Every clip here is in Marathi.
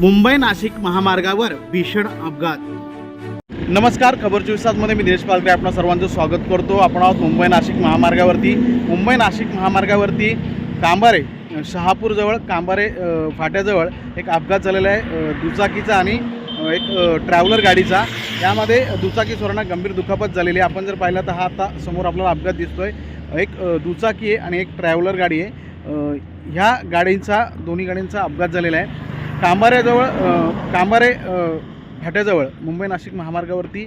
मुंबई नाशिक महामार्गावर भीषण अपघात. नमस्कार खबर चोवीस तासमध्ये मी दिनेश पालके आपण सर्वांचं स्वागत करतो. आपण आहोत मुंबई नाशिक महामार्गावरती. मुंबई नाशिक महामार्गावरती कांबारे शहापूरजवळ कांबारे फाट्याजवळ एक अपघात झालेला आहे. दुचाकीचा आणि एक ट्रॅव्हलर गाडीचा. यामध्ये दुचाकी स्वरांना गंभीर दुखापत झालेली आहे. आपण जर पाहिलं तर हा आता समोर आपल्याला अपघात दिसतोय. एक दुचाकी आहे आणि एक ट्रॅव्हलर गाडी आहे. ह्या गाडींचा दोन्ही गाडींचा अपघात झालेला आहे. कांबाऱ्याजवळ कांबारे फाट्याजवळ मुंबई नाशिक महामार्गावरती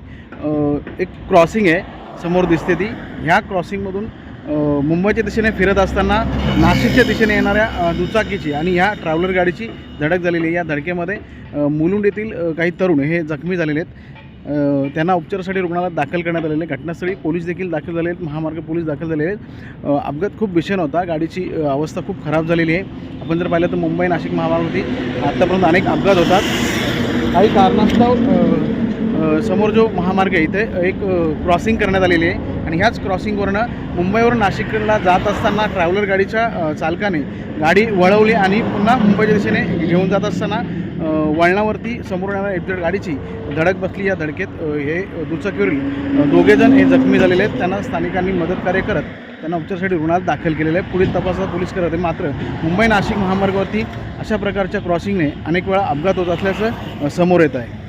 एक क्रॉसिंग आहे. समोर दिसते ती. ह्या क्रॉसिंगमधून मुंबईच्या दिशेने फिरत असताना नाशिकच्या दिशेने येणाऱ्या दुचाकीची आणि ह्या ट्रॅव्हलर गाडीची धडक झालेली आहे. या धडकेमध्ये मुलुंड येथील काही तरुण हे जखमी झालेले आहेत. त्यांना उपचारासाठी रुग्णालयात दाखल करण्यात आलेले आहे घटनास्थळी पोलीस देखील दाखल झाले आहेत. महामार्ग पोलीस दाखल झालेले आहेत. अपघात खूप भीषण होता. गाडीची अवस्था खूप खराब झालेली आहे. आपण जर पाहिलं तर मुंबई नाशिक महामार्गावरती आत्तापर्यंत अनेक अपघात होतात. काही कारणास्तव समोर जो महामार्ग आहे इथे एक क्रॉसिंग करण्यात आलेली आहे. आणि ह्याच क्रॉसिंगवरनं मुंबईवरून नाशिकला जात असताना ट्रॅव्हलर गाडीच्या चालकाने गाडी वळवली आणि पुन्हा मुंबईच्या दिशेने घेऊन जात असताना वळणावरती समोर येणाऱ्या एफजेड गाडीची धडक बसली. या धडकेत हे दुचाकीवरील दोघेजण हे जखमी झालेले आहेत. त्यांना स्थानिकांनी मदतकार्य करत त्यांना उपचारासाठी रुग्णालयात दाखल केलेलं आहे. पुढील तपासात पोलीस करत आहे मात्र मुंबई नाशिक महामार्गावरती अशा प्रकारच्या क्रॉसिंगने अनेक वेळा अपघात होत असल्याचं समोर येत आहे.